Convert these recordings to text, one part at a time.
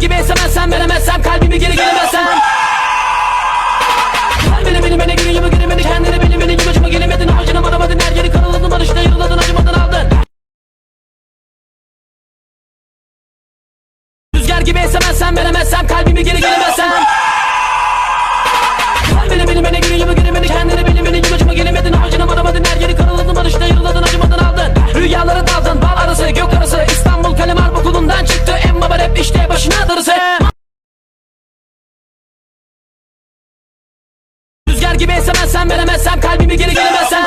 gibi esemezsen veremezsem kalbimi geri gelemezsem Beni beni beni gülü gibi gülü beni kendini beni beni gibi acıma gelemedin. Harcını aramadın her yeri karaladın barışta yılladın acımadan aldın. Rüzgar gibi esemezsen veremezsem kalbimi geri gelemezsem Beni beni beni beni veremezsem kalbimi geri gelemezsem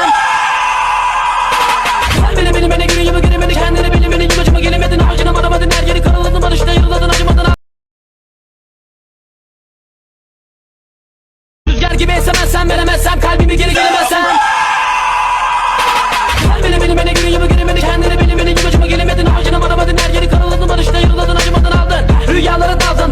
Beni beni beni gülü gibi gülü beni kendini beni beni acıma gelemedin. Harcını aramadın her yeri karaladın barışta yılladın acımadan aldın Rüzgar gibi esemezsen veremezsem kalbimi geri gelemezsem Beni beni beni gülü gibi gülü beni kendini beni beni gibi acıma gelemedin. Harcını aramadın her yeri karaladın barışta yılladın acımadan aldın. Rüyaları daldın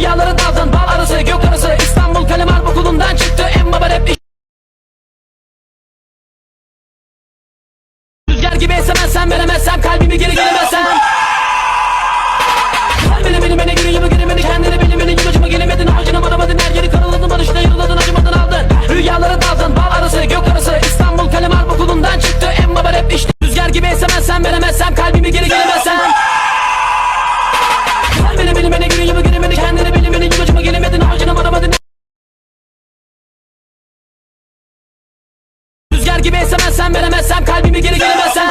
Rüyaları daldın bal arası gök arası. İstanbul kalem harp okulundan çıktı. En baba rap Rüzgar gibi esemezsen veremezsem kalbimi geri gelemezsem Beni beni beni beni kendini beni beni gibi acıma gelemedin. Harcını aramadın her yeri karaladın barışta yılladın acımadan aldın. Rüyaları daldın bal arası gök arası. İstanbul kalem harp okulundan çıktı. En baba rap gibi esemezsen veremezsem kalbimi geri gelemezsem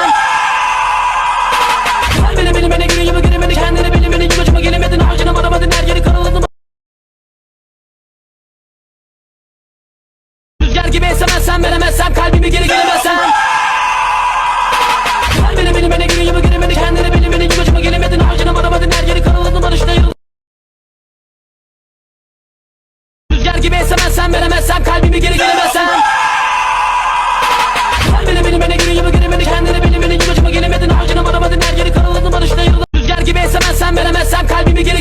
Beni beni beni gülü gibi gülü beni kendini beni beni gibi acıma gelemedin Harcını aramadın her yeri karaladın Rüzgar gibi esemezsen veremezsem kalbimi geri gelemezsem Beni beni beni gülü gibi gülü beni kendini beni beni gibi acıma gelemedin Harcını aramadın her yeri karaladın barışta yılladın Rüzgar gibi esemezsen veremezsem kalbimi geri gelemezsem barışta yılladın Rüzgar gibi esemezsen veremezsem kalbimi geri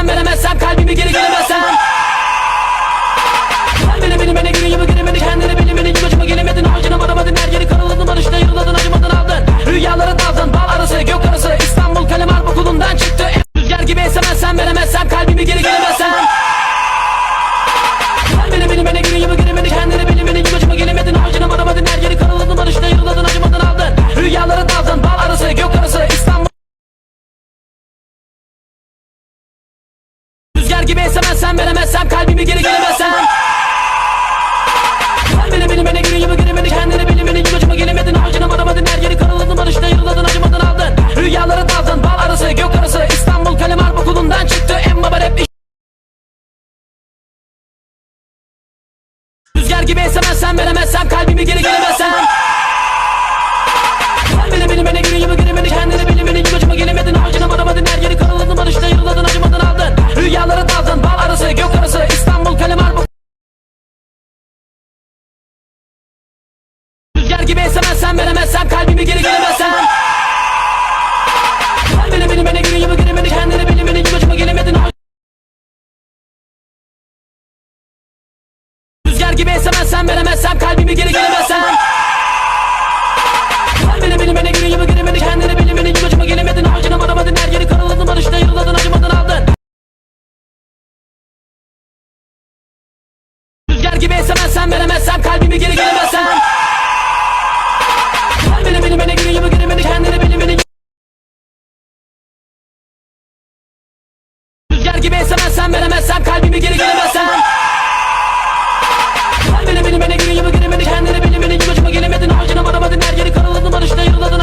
gibi esemezsen veremezsem kalbimi geri gelemezsem Beni beni beni gülü gibi gülü beni kendini beni beni gibi acıma gelemedin. Harcını aramadın her yeri karaladın barışta yılladın acımadan aldın. Rüyaları daldın bal arası gök arası. İstanbul kalem okulundan çıktı gibi esemezsen veremezsem kalbimi geri gelemezsem Beni beni beni gülü gibi gülü beni kendini beni beni acıma gelemedin. Harcını aramadın her yeri karaladın barışta yılladın acımadan aldın. Rüyaları daldın bal arası gök arası İstanbul kalem harp okulundan çıktı en baba rap Rüzgar gibi esemezsen veremezsem kalbimi geri gelemezsem Beni beni beni gülü gibi gülü beni kendini Rüyaları daldın bal arası gök arası İstanbul kalem harp Rüzgar gibi esemezsen veremezsem kalbimi geri gelemezsem Beni beni beni gülü gibi gülü beni kendini beni beni gibi acıma gelemedin. Rüzgar gibi esemezsen veremezsem kalbimi geri gelemezsem gibi esemezsen veremezsem kalbimi geri gelemezsen beni beni beni gülüyor mu gülü beni kendini beni beni Rüzgar gibi esemezsen veremezsem kalbimi geri gelemezsen beni beni beni gülüyor mu gülü beni kendini beni beni Yumacıma gelemedin harcına varamadın her yeri karaladın barışta yarıladın